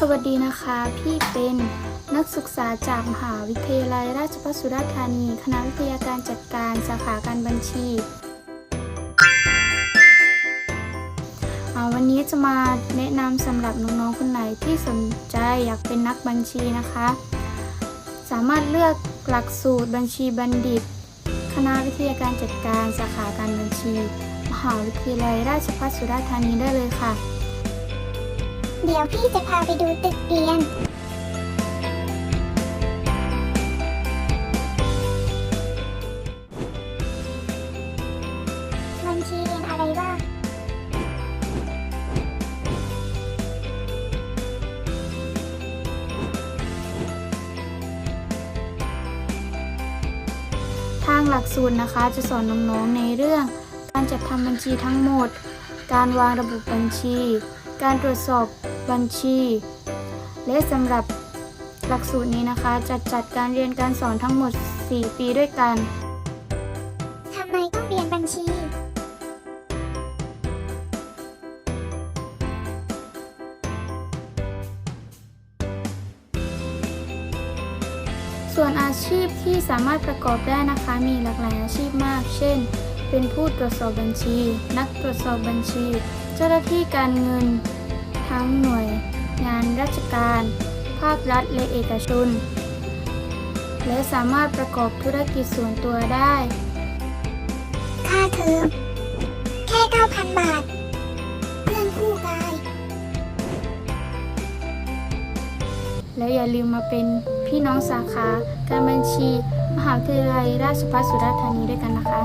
สวัสดีนะคะ พี่เป็นนักศึกษาจากมหาวิทยาลัยราชภัฏสุราษฎร์ธานี คณะวิทยาการจัดการสาขาการบัญชีวันนี้จะมาแนะนำสำหรับน้องๆคนไหนที่สนใจอยากเป็นนักบัญชีนะคะ สามารถเลือกหลักสูตรบัญชีบัณฑิต คณะวิทยาการจัดการสาขาการบัญชี มหาวิทยาลัยราชภัฏสุราษฎร์ธานีได้เลยค่ะ เดี๋ยวพี่จะพาไปดูตึกเรียน บัญชีเรียนอะไรบ้างทางหลักสูตรนะคะจะสอนน้องๆในเรื่อง การจัดทำบัญชีทั้งหมด การวางระบบบัญชี การตรวจสอบบัญชี และสำหรับหลักสูตรนี้นะคะ จะจัดการเรียนการสอนทั้งหมด 4 ปีด้วยกัน ทำไมต้องเรียนบัญชี ส่วนอาชีพที่สามารถประกอบได้นะคะ มีหลากหลายอาชีพมาก เช่น เป็นผู้ตรวจสอบบัญชี นักตรวจสอบบัญชี เจ้าหน้าที่การเงิน ทั้งหน่วย งานราชการ ภาครัฐและเอกชน และสามารถประกอบธุรกิจส่วนตัวได้ ค่าเทอมแค่ 9,000 บาท เพื่อนคู่กาย และอย่าลืมมาเป็นพี่น้องสาขา การบัญชี มหาวิทยาลัยราชภัฏสุราษฎร์ธานีด้วยกันนะคะ